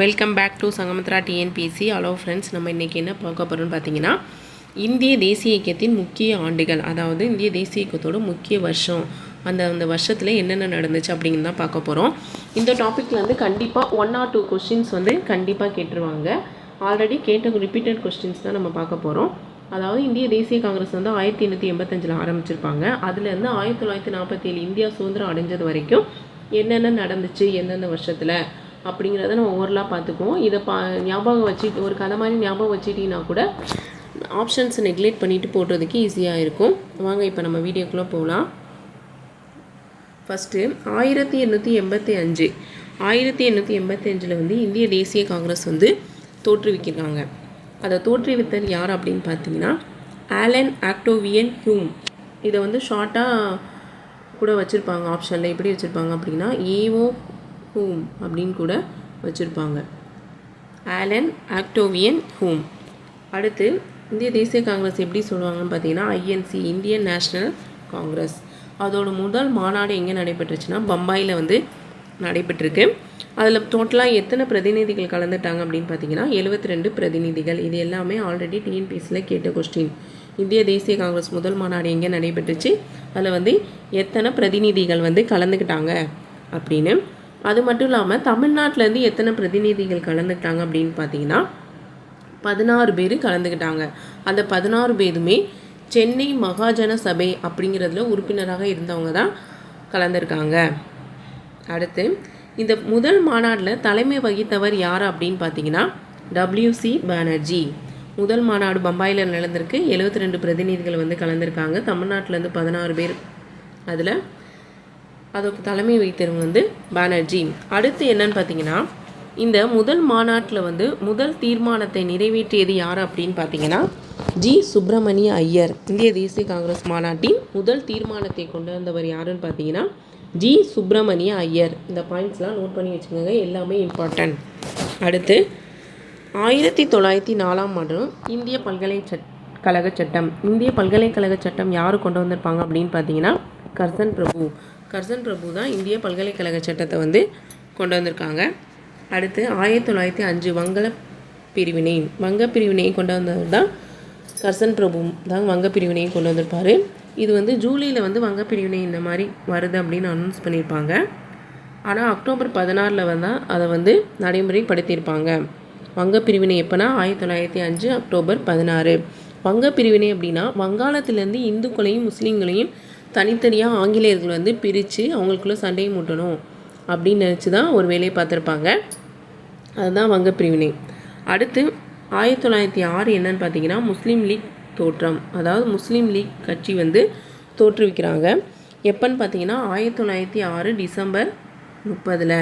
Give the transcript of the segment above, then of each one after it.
Welcome back to Sangamathra TNPC hello friends நம்ம இன்றைக்கி என்ன பார்க்க போகிறோம்னு பார்த்தீங்கன்னா இந்திய தேசிய இயக்கத்தின் முக்கிய ஆண்டுகள் அதாவது இந்திய தேசிய இயக்கத்தோட முக்கிய வருஷம் அந்த அந்த வருஷத்தில் என்னென்ன நடந்துச்சு அப்படிங்கிறது தான் பார்க்க போகிறோம் இந்த டாப்பிக்கில் வந்து கண்டிப்பாக ஒன் ஆர் டூ கொஸ்டின்ஸ் வந்து கண்டிப்பாக கேட்டுருவாங்க. ஆல்ரெடி கேட்ட ரிப்பீட்டட் கொஸ்டின்ஸ் தான் நம்ம பார்க்க போகிறோம் அதாவது இந்திய தேசிய காங்கிரஸ் வந்து ஆயிரத்தி எண்ணூற்றி எண்பத்தஞ்சில் ஆரம்பிச்சிருப்பாங்க. அதுலேருந்து ஆயிரத்தி தொள்ளாயிரத்தி நாற்பத்தி ஏழு இந்தியா சுதந்திரம் அடைஞ்சது வரைக்கும் என்னென்ன நடந்துச்சு எந்தெந்த வருஷத்தில் அப்படிங்கிறத நம்ம ஓவரலாக பார்த்துக்குவோம். இதை பா ஞாபகம் வச்சு ஒரு கதை மாதிரி ஞாபகம் வச்சுட்டிங்கன்னா கூட ஆப்ஷன்ஸ் நெக்லெக்ட் பண்ணிட்டு போடுறதுக்கு ஈஸியாக இருக்கும். வாங்க இப்போ நம்ம வீடியோக்குள்ளே போகலாம் ஃபஸ்ட்டு ஆயிரத்தி எண்ணூற்றி எண்பத்தி அஞ்சு. ஆயிரத்தி எண்ணூற்றி எண்பத்தி அஞ்சில் வந்து இந்திய தேசிய காங்கிரஸ் வந்து தோற்றுவிக்கிறாங்க. அதை தோற்றுவித்தல் யார் அப்படின்னு பார்த்தீங்கன்னா ஆலன் ஆக்டோவியன் ஹியூம் இதை வந்து ஷார்ட்டாக கூட வச்சுருப்பாங்க ஆப்ஷனில் எப்படி வச்சுருப்பாங்க அப்படின்னா ஏஓ ஹூம் அப்படின்னு கூட வச்சுருப்பாங்க. ஆலன் ஆக்டோவியன் ஹூம் அடுத்து இந்திய தேசிய காங்கிரஸ் எப்படி சொல்லுவாங்கன்னு பார்த்தீங்கன்னா ஐஎன்சி இந்தியன் நேஷ்னல் காங்கிரஸ் அதோட முதல் மாநாடு எங்கே நடைபெற்றுச்சுன்னா பம்பாயில் வந்து நடைபெற்றிருக்கு. அதில் டோட்டலாக எத்தனை பிரதிநிதிகள் கலந்துட்டாங்க அப்படின்னு பார்த்தீங்கன்னா எழுபத்தி ரெண்டு பிரதிநிதிகள். இது எல்லாமே ஆல்ரெடி டிஎன்பிஎஸ்சியில் கேட்ட கொஸ்டின் இந்திய தேசிய காங்கிரஸ் முதல் மாநாடு எங்கே நடைபெற்றுச்சு? அதில் வந்து எத்தனை பிரதிநிதிகள் வந்து கலந்துக்கிட்டாங்க அப்படின்னு. அது மட்டும் இல்லாமல் தமிழ்நாட்டிலேருந்து எத்தனை பிரதிநிதிகள் கலந்துக்கிட்டாங்க அப்படின்னு பார்த்தீங்கன்னா பதினாறு பேர் கலந்துக்கிட்டாங்க. அந்த பதினாறு பேருமே சென்னை மகாஜன சபை அப்படிங்கிறதுல உறுப்பினராக இருந்தவங்க தான் கலந்துருக்காங்க. அடுத்து இந்த முதல் மாநாட்டில் தலைமை வகித்தவர் யார் அப்படின்னு பார்த்தீங்கன்னா டபிள்யூசி பானர்ஜி முதல் மாநாடு பம்பாயில் நடந்திருக்கு. எழுபத்தி ரெண்டு பிரதிநிதிகள் வந்து கலந்துருக்காங்க. தமிழ்நாட்டிலேருந்து பதினாறு பேர் அதில் அதுக்கு தலைமை வைத்தவங்க வந்து பானர்ஜி அடுத்து என்னன்னு பார்த்தீங்கன்னா இந்த முதல் மாநாட்டில் வந்து முதல் தீர்மானத்தை நிறைவேற்றியது யார் அப்படின்னு பார்த்தீங்கன்னா ஜி. சுப்பிரமணிய ஐயர். இந்திய தேசிய காங்கிரஸ் மாநாட்டின் முதல் தீர்மானத்தை கொண்டு வந்தவர் யாருன்னு பார்த்தீங்கன்னா ஜி. சுப்பிரமணிய ஐயர். இந்த பாயிண்ட்ஸ்லாம் நோட் பண்ணி வச்சுக்கோங்க எல்லாமே இம்பார்ட்டன்ட் அடுத்து ஆயிரத்தி தொள்ளாயிரத்தி நாலாம் ஆண்டு இந்திய பல்கலை கழக சட்டம். இந்திய பல்கலைக்கழக சட்டம் யார் கொண்டு வந்திருப்பாங்க அப்படின்னு பார்த்தீங்கன்னா கர்சன் பிரபு. கர்சன் பிரபு தான் இந்திய பல்கலைக்கழக சட்டத்தை வந்து கொண்டு வந்திருக்காங்க. அடுத்து ஆயிரத்தி தொள்ளாயிரத்தி அஞ்சு வங்கள பிரிவினை வங்க பிரிவினையை கொண்டு வந்தவர் தான் கர்சன் பிரபு தான் வங்க பிரிவினையை கொண்டு வந்திருப்பார். இது வந்து ஜூலையில் வந்து வங்க பிரிவினை இந்த மாதிரி வருது அப்படின்னு அனௌன்ஸ் பண்ணியிருப்பாங்க. ஆனால் அக்டோபர் பதினாறில் வந்தால் அதை வந்து நடைமுறைப்படுத்தியிருப்பாங்க. வங்க பிரிவினை எப்போனா ஆயிரத்தி தொள்ளாயிரத்தி அஞ்சு அக்டோபர் பதினாறு. வங்க பிரிவினை அப்படின்னா வங்காளத்துலேருந்து இந்துக்களையும் முஸ்லீம்களையும் தனித்தனியாக ஆங்கிலேயர்கள் வந்து பிரித்து அவங்களுக்குள்ளே சண்டையை மூட்டணும் அப்படின்னு நினச்சி தான் ஒரு வேலையை பார்த்துருப்பாங்க. அதுதான் வங்க பிரிவினை. அடுத்து ஆயிரத்தி தொள்ளாயிரத்தி ஆறு என்னன்னு பார்த்தீங்கன்னா முஸ்லீம் லீக் தோற்றம். அதாவது முஸ்லீம் லீக் கட்சி வந்து தோற்றுவிக்கிறாங்க. எப்போன்னு பார்த்தீங்கன்னா ஆயிரத்தி தொள்ளாயிரத்தி ஆறு டிசம்பர் முப்பதில்.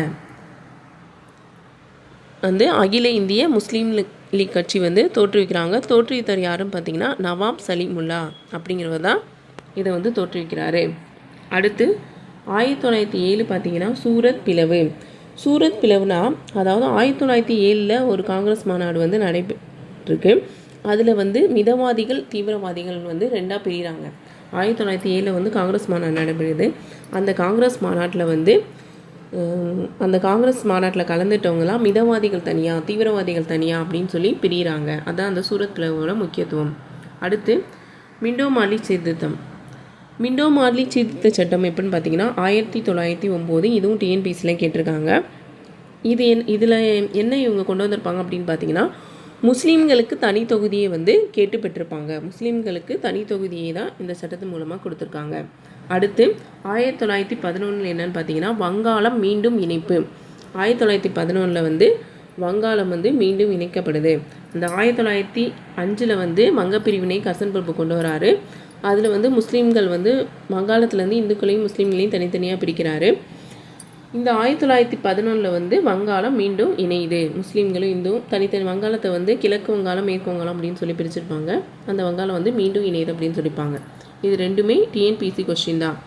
வந்து அகில இந்திய முஸ்லீம் லீக் லீக் கட்சி வந்து தோற்றுவிக்கிறாங்க. தோற்றுவித்தவர் யாருன்னு பார்த்தீங்கன்னா நவாப் சலீமுல்லா அப்படிங்கிறவர் தான் இதை வந்து தோற்றுவிக்கிறாரு அடுத்து ஆயிரத்தி தொள்ளாயிரத்தி ஏழு பார்த்தீங்கன்னா சூரத் பிளவு. சூரத் பிளவுனா அதாவது ஆயிரத்தி தொள்ளாயிரத்தி ஏழில் ஒரு காங்கிரஸ் மாநாடு வந்து நடைபெற்றிருக்கு. அதில் வந்து மிதவாதிகள் தீவிரவாதிகள் வந்து ரெண்டாக பிரிகிறாங்க ஆயிரத்தி தொள்ளாயிரத்தி ஏழில் வந்து காங்கிரஸ் மாநாடு நடைபெறுது. அந்த காங்கிரஸ் மாநாட்டில் வந்து அந்த காங்கிரஸ் மாநாட்டில் கலந்துட்டவங்களாம் மிதவாதிகள் தனியாக தீவிரவாதிகள் தனியாக அப்படின்னு சொல்லி பிரிகிறாங்க அதுதான் அந்த சூரத் பிளவோட முக்கியத்துவம். அடுத்து மிண்டோ மாலி சீர்திருத்தம். மிண்டோ மார்லி சீர்திருத்த சட்டம் எப்படின்னு பார்த்தீங்கன்னா ஆயிரத்தி தொள்ளாயிரத்தி ஒம்பது இதுவும் டிஎன்பிசியில் கேட்டிருக்காங்க. இது என் இதில் என்ன இவங்க கொண்டு வந்திருப்பாங்க அப்படின்னு பார்த்தீங்கன்னா முஸ்லீம்களுக்கு தனி தொகுதியை வந்து கேட்டு பெற்றிருப்பாங்க. முஸ்லீம்களுக்கு தனி தொகுதியை தான் இந்த சட்டத்தின் மூலமாக கொடுத்துருக்காங்க. அடுத்து ஆயிரத்தி தொள்ளாயிரத்தி பதினொன்றில் என்னென்னு பார்த்தீங்கன்னா வங்காளம் மீண்டும் இணைப்பு. ஆயிரத்தி தொள்ளாயிரத்தி பதினொன்றில் வந்து வங்காளம் வந்து மீண்டும் இணைக்கப்படுது. இந்த ஆயிரத்தி தொள்ளாயிரத்தி அஞ்சில் வந்து வங்கப்பிரிவினை கசன் பிரபு கொண்டு வராரு. அதில் வந்து முஸ்லீம்கள் வந்து வங்காளத்துலேருந்து இந்துக்களையும் முஸ்லீம்களையும் தனித்தனியாக பிரிக்கிறாரு. இந்த ஆயிரத்தி தொள்ளாயிரத்தி பதினொன்றில் வந்து வங்காளம் மீண்டும் இணையுது. முஸ்லீம்களும் இந்துவும் தனித்தனி வங்காளத்தை வந்து கிழக்கு வங்காளம் மேற்கு வங்காளம் அப்படின்னு சொல்லி பிரிச்சிருப்பாங்க. அந்த வங்காளம் வந்து மீண்டும் இணையுது அப்படின்னு சொல்லியிருப்பாங்க இது ரெண்டுமே டிஎன்பிசி கொஸ்டின் தான்.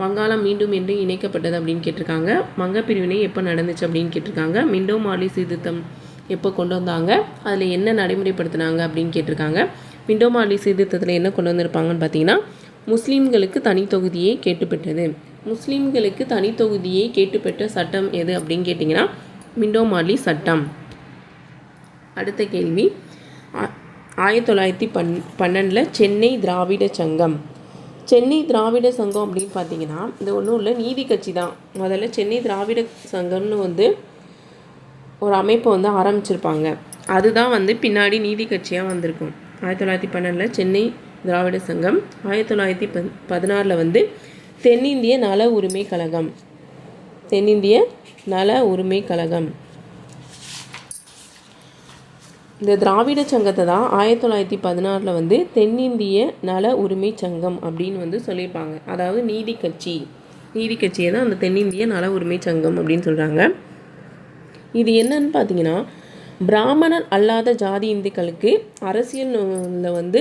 வங்காளம் மீண்டும் என்று இணைக்கப்பட்டது அப்படின்னு கேட்டிருக்காங்க. வங்க பிரிவினை எப்போ நடந்துச்சு அப்படின்னு கேட்டிருக்காங்க. மிண்டோ மாலி சீர்திருத்தம் எப்போ கொண்டு வந்தாங்க? அதில் என்ன நடைமுறைப்படுத்தினாங்க அப்படின்னு கேட்டிருக்காங்க. பிண்டோமாலி சீர்திருத்தத்தில் என்ன கொண்டு வந்திருப்பாங்கன்னு பார்த்தீங்கன்னா முஸ்லீம்களுக்கு தனி கேட்டுப்பெற்றது. முஸ்லீம்களுக்கு தனி கேட்டுப்பெற்ற சட்டம் எது அப்படின்னு கேட்டிங்கன்னா மிண்டோமாலி சட்டம். அடுத்த கேள்வி. ஆ- ஆயிரத்தி தொள்ளாயிரத்தி பன் பன்னெண்டில் சென்னை திராவிட சங்கம். சென்னை திராவிட சங்கம் அப்படின்னு பார்த்தீங்கன்னா இது ஒன்றும் இல்லை நீதி கட்சி தான். முதல்ல சென்னை திராவிட சங்கம்னு வந்து ஒரு அமைப்பை வந்து ஆரம்பிச்சிருப்பாங்க. அதுதான் வந்து பின்னாடி நீதி கட்சியாக வந்திருக்கும். ஆயிரத்தி தொள்ளாயிரத்தி பன்னெண்டில் சென்னை திராவிட சங்கம் ஆயிரத்தி தொள்ளாயிரத்தி ப பதினாறில் வந்து தென்னிந்திய நல உரிமை கழகம். தென்னிந்திய நல உரிமை கழகம். இந்த திராவிட சங்கத்தை தான் ஆயிரத்தி தொள்ளாயிரத்தி பதினாறில் வந்து தென்னிந்திய நல உரிமை சங்கம் அப்படின்னு வந்து சொல்லியிருப்பாங்க. அதாவது நீதி கட்சி. நீதி கட்சியை தான் அந்த தென்னிந்திய நல உரிமை சங்கம் அப்படின்னு சொல்கிறாங்க இது என்னன்னு பார்த்தீங்கன்னா பிராமணர் அல்லாத ஜாதி இந்துக்களுக்கு அரசியலில் வந்து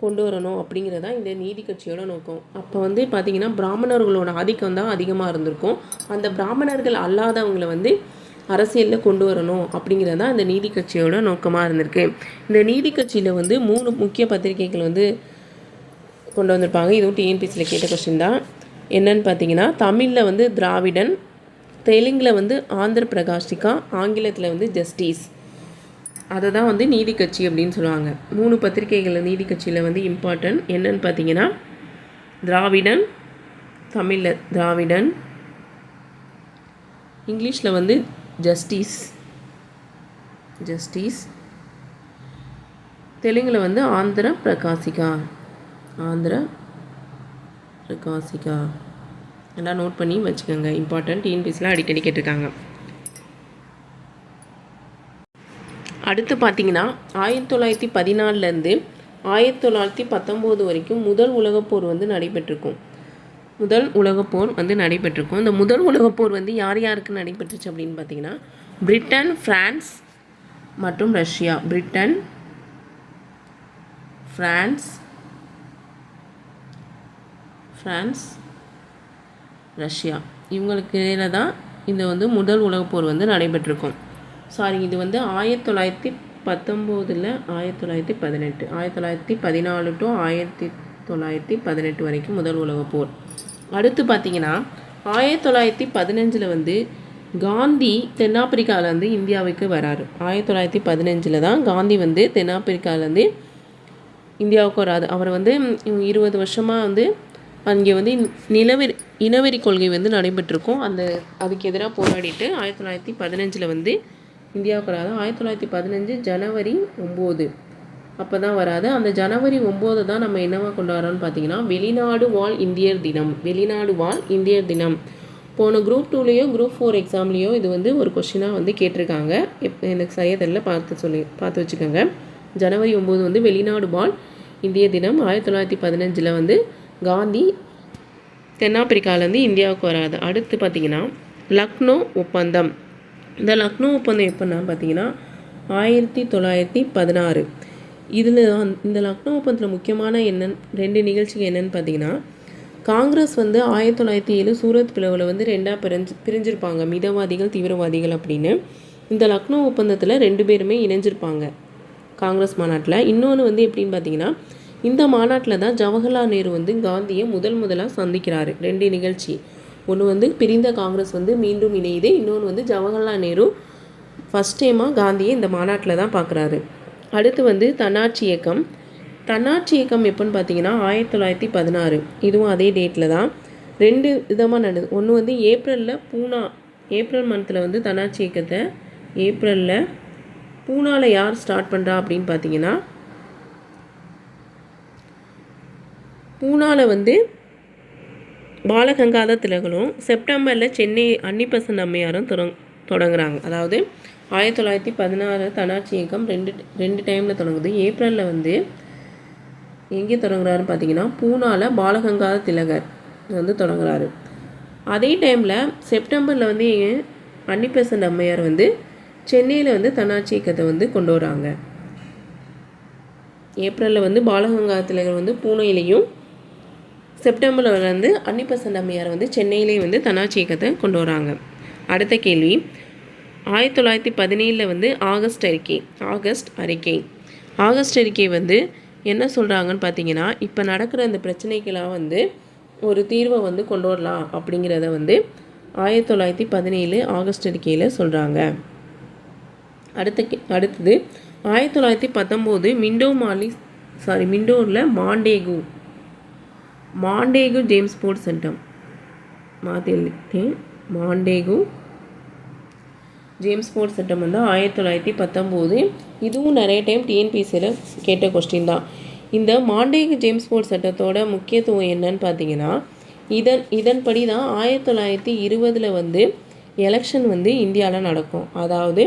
கொண்டு வரணும் அப்படிங்கிறதா இந்த நீதி கட்சியோட நோக்கம். அப்போ வந்து பார்த்திங்கன்னா பிராமணர்களோட ஆதிக்கம் தான் அதிகமாக இருந்திருக்கும். அந்த பிராமணர்கள் அல்லாதவங்களை வந்து அரசியலில் கொண்டு வரணும் அப்படிங்கிறது தான் இந்த நீதி கட்சியோட நோக்கமாக இருந்திருக்கு. இந்த நீதி கட்சியில் வந்து மூணு முக்கிய பத்திரிகைகள் வந்து கொண்டு வந்திருப்பாங்க. இதுவும் டிஎன்பிசியில் கேட்ட கொஸ்டின் தான். என்னன்னு பார்த்தீங்கன்னா தமிழில் வந்து திராவிடன் தெலுங்கில் வந்து ஆந்திர பிரகாஷிகா ஆங்கிலத்தில் வந்து ஜஸ்டிஸ் அதை தான் வந்து நீதி கட்சி அப்படின்னு சொல்லுவாங்க. மூணு பத்திரிகைகள் நீதி கட்சியில் வந்து இம்பார்ட்டன்ட் என்னன்னு பார்த்தீங்கன்னா திராவிடன் தமிழில் திராவிடன் இங்கிலீஷில் வந்து ஜஸ்டிஸ் ஜஸ்டிஸ் தெலுங்கில் வந்து ஆந்திர பிரகாசிகா ஆந்திர பிரகாசிகா. எல்லாம் நோட் பண்ணி வச்சுக்கோங்க. இம்பார்ட்டன்ட் டிஎன்பிஎஸ்லாம் அடிக்கடி கேட்டிருக்காங்க. அடுத்து பார்த்தீங்கன்னா ஆயிரத்தி தொள்ளாயிரத்தி பதினாலிருந்து ஆயிரத்தி தொள்ளாயிரத்தி பத்தொம்போது வரைக்கும் முதல் உலகப் போர் வந்து நடைபெற்றிருக்கும். முதல் உலகப் போர் வந்து நடைபெற்றிருக்கும். இந்த முதல் உலகப் போர் வந்து யார் யாருக்கு நடைபெற்றுச்சு அப்படின்னு பார்த்தீங்கன்னா பிரிட்டன் ஃப்ரான்ஸ் மற்றும் Russia. Britain France France Russia. இவங்களுக்கு இடையில தான் இந்த வந்து முதல் உலகப்போர் வந்து நடைபெற்றிருக்கும். சாரி இது வந்து ஆயிரத்தி தொள்ளாயிரத்தி பத்தொம்போதில் ஆயிரத்தி தொள்ளாயிரத்தி பதினெட்டு. ஆயிரத்தி தொள்ளாயிரத்தி பதினாலு டு ஆயிரத்தி தொள்ளாயிரத்தி பதினெட்டு வரைக்கும் முதல் உலகப் போர். அடுத்து பார்த்தீங்கன்னா ஆயிரத்தி தொள்ளாயிரத்தி பதினஞ்சில் வந்து காந்தி தென்னாப்பிரிக்காவிலேருந்து இந்தியாவுக்கு வராரு. ஆயிரத்தி தொள்ளாயிரத்தி பதினஞ்சில் தான் காந்தி வந்து தென்னாப்பிரிக்காவிலேருந்து இந்தியாவுக்கு வராது அவர் வந்து இருபது வருஷமாக வந்து அங்கே வந்து நிலவெறி இனவெறி கொள்கை வந்து நடைபெற்றிருக்கும். அந்த அதுக்கு எதிராக போராடிட்டு ஆயிரத்தி தொள்ளாயிரத்தி பதினஞ்சில் வந்து இந்தியாவுக்கு வராது ஆயிரத்தி தொள்ளாயிரத்தி பதினஞ்சு ஜனவரி ஒம்பது. அப்போ தான் வராது. அந்த ஜனவரி ஒம்பது தான் நம்ம என்னவா கொண்டாடுறோம்னு பார்த்தீங்கன்னா வெளிநாடு வாழ் இந்தியர் தினம். வெளிநாடு வாழ் இந்தியர் தினம். போன குரூப் டூலேயோ குரூப் ஃபோர் எக்ஸாம்லேயோ இது வந்து ஒரு கொஷினாக வந்து கேட்டிருக்காங்க. எப் எனக்கு சரியா தெரியல பார்த்து சொல்லி பார்த்து வச்சுக்கோங்க. ஜனவரி ஒம்பது வந்து வெளிநாடு வாழ் இந்திய தினம். ஆயிரத்தி தொள்ளாயிரத்தி பதினஞ்சில் வந்து காந்தி தென்னாப்பிரிக்காவிலேருந்து இந்தியாவுக்கு வராது. அடுத்து பார்த்தீங்கன்னா லக்னோ ஒப்பந்தம். இந்த லக்னோ ஒப்பந்தம் எப்போன்னா பார்த்தீங்கன்னா ஆயிரத்தி தொள்ளாயிரத்தி பதினாறு. இதில் இந்த லக்னோ ஒப்பந்தத்தில் முக்கியமான என்னென்னு ரெண்டு நிகழ்ச்சிகள் என்னன்னு பார்த்தீங்கன்னா காங்கிரஸ் வந்து ஆயிரத்தி தொள்ளாயிரத்தி ஏழு சூரத் பிளவில் வந்து ரெண்டாக பிரிஞ்சு பிரிஞ்சிருப்பாங்க. மிதவாதிகள் தீவிரவாதிகள் அப்படின்னு. இந்த லக்னோ ஒப்பந்தத்தில் ரெண்டு பேருமே இணைஞ்சிருப்பாங்க காங்கிரஸ் மாநாட்டில். இன்னொன்று வந்து எப்படின்னு பார்த்தீங்கன்னா இந்த மாநாட்டில் தான் ஜவஹர்லால் நேரு வந்து காந்தியை முதல் முதலாக சந்திக்கிறாரு. ரெண்டு நிகழ்ச்சி. ஒன்று வந்து பிரிந்த காங்கிரஸ் வந்து மீண்டும் இணையுது. இன்னொன்று வந்து ஜவஹர்லால் நேரு ஃபஸ்ட் டைமாக காந்தியை இந்த மாநாட்டில் தான் பார்க்குறாரு அடுத்து வந்து தன்னாட்சி இயக்கம். தன்னாட்சி இயக்கம் எப்போன்னு பார்த்தீங்கன்னா ஆயிரத்தி தொள்ளாயிரத்தி பதினாறு. இதுவும் அதே டேட்டில் தான். ரெண்டு விதமாக நடந்தது ஒன்று வந்து ஏப்ரலில் பூனா ஏப்ரல் மந்தில் வந்து தன்னாட்சி இயக்கத்தை ஏப்ரலில் பூனாவில் யார் ஸ்டார்ட் பண்ணுறா அப்படின்னு பார்த்தீங்கன்னா பூனாவில் வந்து பாலகங்காத திலகரும் செப்டம்பரில் சென்னை அன்னிபசன் அம்மையாரும் தொடங் தொடங்குறாங்க. அதாவது ஆயிரத்தி தொள்ளாயிரத்தி பதினாறு தன்னாட்சி இயக்கம் ரெண்டு ரெண்டு டைமில் தொடங்குது. ஏப்ரலில் வந்து எங்கே தொடங்குறாருன்னு பார்த்தீங்கன்னா பூனாவில் பாலகங்காத திலகர் வந்து தொடங்குறாரு. அதே டைமில் செப்டம்பரில் வந்து அன்னிபெசன்ட் அம்மையார் வந்து சென்னையில் வந்து தன்னாட்சி இயக்கத்தை வந்து கொண்டு வராங்க. ஏப்ரலில் வந்து பாலகங்காத திலகர் வந்து பூனேலையும் செப்டம்பரில் வந்து அன்னிபெசன்ட் அம்மையார் வந்து சென்னையிலே வந்து தன்னாட்சி இயக்கத்தை கொண்டு வராங்க. அடுத்த கேள்வி. ஆயிரத்தி தொள்ளாயிரத்தி பதினேழில் வந்து ஆகஸ்ட் அறிக்கை ஆகஸ்ட் அறிக்கை. ஆகஸ்ட் அறிக்கை வந்து என்ன சொல்கிறாங்கன்னு பார்த்தீங்கன்னா இப்போ நடக்கிற அந்த பிரச்சனைக்கெல்லாம் வந்து ஒரு தீர்வை வந்து கொண்டு வரலாம் அப்படிங்கிறத வந்து ஆயிரத்தி தொள்ளாயிரத்தி பதினேழு ஆகஸ்ட் அறிக்கையில் சொல்கிறாங்க அடுத்த கே- அடுத்தது ஆயிரத்தி தொள்ளாயிரத்தி பத்தொம்போது மிண்டோ மாலி சாரி மிண்டோரில் மாண்டேகு மாண்டேகு ஜேம்ஸ் போர்ட் சட்டம் மாற்றி எழுதிட்டேன் மாண்டேகு ஜேம்ஸ் போர்ட் சட்டம் வந்து ஆயிரத்தி தொள்ளாயிரத்தி பத்தொம்போது. இதுவும் நிறைய டைம் டிஎன்பிசியில் கேட்ட கொஸ்டின் தான். இந்த மாண்டேகு ஜேம்ஸ் போர்ட் சட்டத்தோட முக்கியத்துவம் என்னன்னு பார்த்தீங்கன்னா இதன் இதன்படி தான் ஆயிரத்தி தொள்ளாயிரத்தி இருபதில் வந்து எலெக்ஷன் வந்து இந்தியாவில் நடக்கும். அதாவது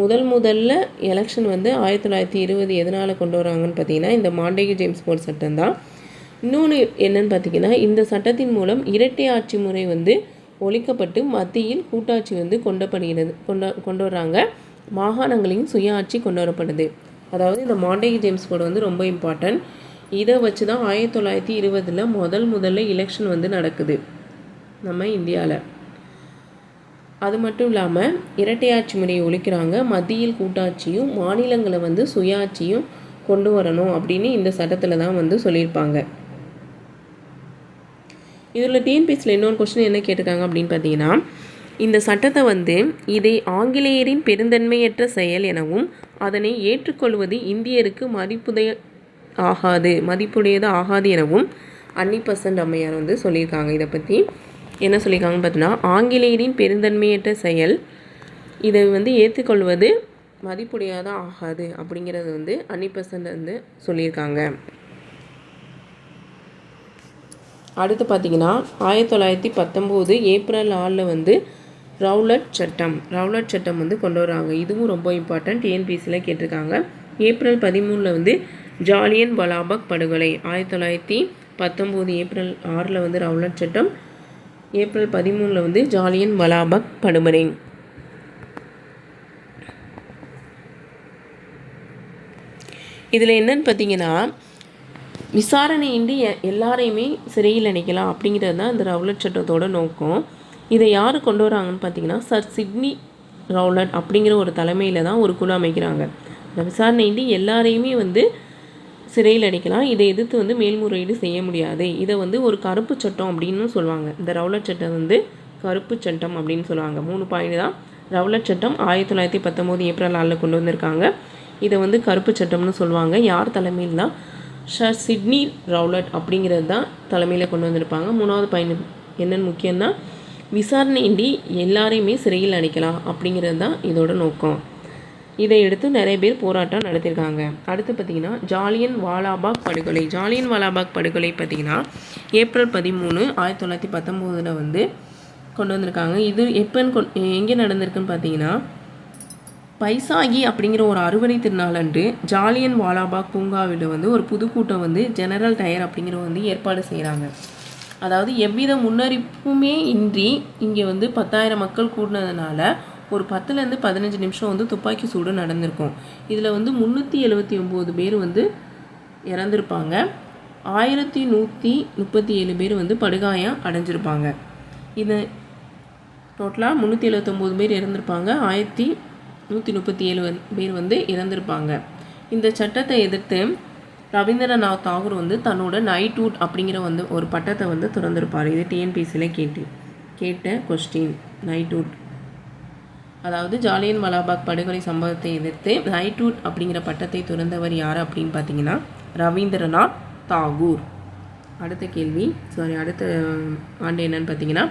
முதல் முதல்ல எலெக்ஷன் வந்து ஆயிரத்தி தொள்ளாயிரத்தி இருபது எதனால் கொண்டு வராங்கன்னு பார்த்தீங்கன்னா இந்த மாண்டேகு ஜேம்ஸ் போர்ட் சட்டம் தான். இன்னொன்று என்னன்னு பார்த்தீங்கன்னா இந்த சட்டத்தின் மூலம் இரட்டை ஆட்சி முறை வந்து ஒழிக்கப்பட்டு மத்தியில் கூட்டாட்சி வந்து கொண்டப்படுகிறது கொண்ட கொண்டு வர்றாங்க மாகாணங்களின் சுயாட்சி கொண்டு வரப்படுது அதாவது இந்த மாண்டேகி ஜேம்ஸ் கோட் வந்து ரொம்ப இம்பார்ட்டன்ட் இதை வச்சு தான் ஆயிரத்தி தொள்ளாயிரத்தி இருபதில் முதல் முதல்ல எலெக்ஷன் வந்து நடக்குது நம்ம இந்தியாவில் அது மட்டும் இல்லாமல் இரட்டையாட்சி முறையை ஒழிக்கிறாங்க. மத்தியில் கூட்டாட்சியும் மாநிலங்களை வந்து சுயாட்சியும் கொண்டு வரணும் அப்படின்னு இந்த சட்டத்தில் தான் வந்து சொல்லியிருப்பாங்க. இதில் டிஎன்பிஎஸ்சியில் இன்னொரு கொஸ்டின் என்ன கேட்டிருக்காங்க அப்படின்னு பார்த்தீங்கன்னா இந்த சட்டத்தை வந்து இதை ஆங்கிலேயரின் பெருந்தன்மையற்ற செயல் எனவும் அதனை ஏற்றுக்கொள்வது இந்தியருக்கு மதிப்புடைய ஆகாது மதிப்புடையது ஆகாது எனவும் அன்னி பர்சன்ட் அம்மையார் வந்து சொல்லியிருக்காங்க. இதை பற்றி என்ன சொல்லியிருக்காங்கன்னு பார்த்தீங்கன்னா ஆங்கிலேயரின் பெருந்தன்மையற்ற செயல் இதை வந்து ஏற்றுக்கொள்வது மதிப்புடையதாக ஆகாது அப்படிங்கிறது வந்து அன்னி பசன்ட் வந்து சொல்லியிருக்காங்க. அடுத்து பார்த்தீங்கன்னா ஆயிரத்தி தொள்ளாயிரத்தி பத்தொம்போது ஏப்ரல் ஆறில் வந்து ரவுலட் சட்டம் ரவுலட் சட்டம் வந்து கொண்டு வராங்க. இதுவும் ரொம்ப இம்பார்ட்டன்ட் டிஎன்பிசியில் கேட்டிருக்காங்க. ஏப்ரல் பதிமூணில் வந்து ஜாலியன் பலாபக் படுகொலை. ஆயிரத்தி தொள்ளாயிரத்தி பத்தொம்போது ஏப்ரல் ஆறில் வந்து ரவுலட் சட்டம். ஏப்ரல் பதிமூணில் வந்து ஜாலியன் பலாபக் படுகொலை. இதில் என்னன்னு பார்த்தீங்கன்னா விசாரணையின்றி எ- எல்லாரையுமே சிறையில் அடைக்கலாம் அப்படிங்கிறது தான் இந்த ரவுலட் சட்டத்தோட நோக்கம். இதை யார் கொண்டு வராங்கன்னு பார்த்தீங்கன்னா சர் சிட்னி ரவுலட் அப்படிங்கிற ஒரு தலைமையில் தான் ஒரு குழு அமைக்கிறாங்க. இந்த விசாரணையின்றி எல்லாரையுமே வந்து சிறையில் அடைக்கலாம். இதை எதிர்த்து வந்து மேல்முறையீடு செய்ய முடியாது. இதை வந்து ஒரு கருப்பு சட்டம் அப்படின்னு சொல்லுவாங்க. இந்த ரவுலட் சட்டம் வந்து கருப்பு சட்டம் அப்படின்னு சொல்லுவாங்க. மூணு பாயிண்ட் தான். ரவுலட் சட்டம் ஆயிரத்தி தொள்ளாயிரத்தி பத்தொம்போது ஏப்ரல் ஆளில் கொண்டு வந்திருக்காங்க. இதை வந்து கருப்பு சட்டம்னு சொல்லுவாங்க. யார் தலைமையில் தான் ஷர் சிட்னி ரவுலட் அப்படிங்கிறது தான் தலைமையில் கொண்டு வந்திருப்பாங்க. மூணாவது பயணம் என்னென்னு முக்கியம்னா விசாரணையின்றி எல்லாரையுமே சிறையில் அடைக்கலாம் அப்படிங்கிறது தான் இதோட நோக்கம். இதை எடுத்து நிறைய பேர் போராட்டம் நடத்தியிருக்காங்க. அடுத்து பார்த்தீங்கன்னா ஜாலியன் வாலாபாக் படுகொலை. ஜாலியன் வாலாபாக் படுகொலை பார்த்தீங்கன்னா ஏப்ரல் பதிமூணு ஆயிரத்தி தொள்ளாயிரத்தி பத்தொம்போதில் வந்து கொண்டு வந்திருக்காங்க. இது எப்போன்னு கொ எங்கே நடந்திருக்குன்னு பார்த்தீங்கன்னா பைசாகி அப்படிங்கிற ஒரு அறுவடை திருநாளன்று ஜாலியன் வாலாபாக் பூங்காவில் வந்து ஒரு புதுக்கூட்டம் வந்து ஜெனரல் டயர் அப்படிங்கிற வந்து ஏற்பாடு செய்கிறாங்க அதாவது எவ்வித முன்னறிப்புமே இன்றி இங்கே வந்து பத்தாயிரம் மக்கள் கூடினதுனால ஒரு பத்துலேருந்து பதினஞ்சு நிமிஷம் வந்து துப்பாக்கி சூடு நடந்திருக்கும். இதில் வந்து முந்நூற்றி எழுபத்தி ஒம்பது பேர் வந்து இறந்திருப்பாங்க. ஆயிரத்தி நூற்றி முப்பத்தி ஏழு பேர் வந்து படுகாயம் அடைஞ்சிருப்பாங்க. இது டோட்டலாக முந்நூற்றி எழுபத்தொம்போது பேர் இறந்திருப்பாங்க. ஆயிரத்தி நூற்றி முப்பத்தி ஏழு பேர் வந்து இறந்திருப்பாங்க. இந்த சட்டத்தை எதிர்த்து ரவீந்திரநாத் தாகூர் வந்து தன்னோட நைட்வுட் அப்படிங்கிற வந்து ஒரு பட்டத்தை வந்து திறந்திருப்பார். இது டிஎன்பிசியில் கேட்டு கேட்ட கொஸ்டின் நைட்வுட் அதாவது ஜாலியன் மலாபாக் படுகொலை சம்பவத்தை எதிர்த்து நைட்வுட் அப்படிங்கிற பட்டத்தை துறந்தவர் யார் அப்படின்னு பார்த்தீங்கன்னா ரவீந்திரநாத் தாகூர். அடுத்த கேள்வி சாரி அடுத்த ஆண்டு என்னன்னு பார்த்தீங்கன்னா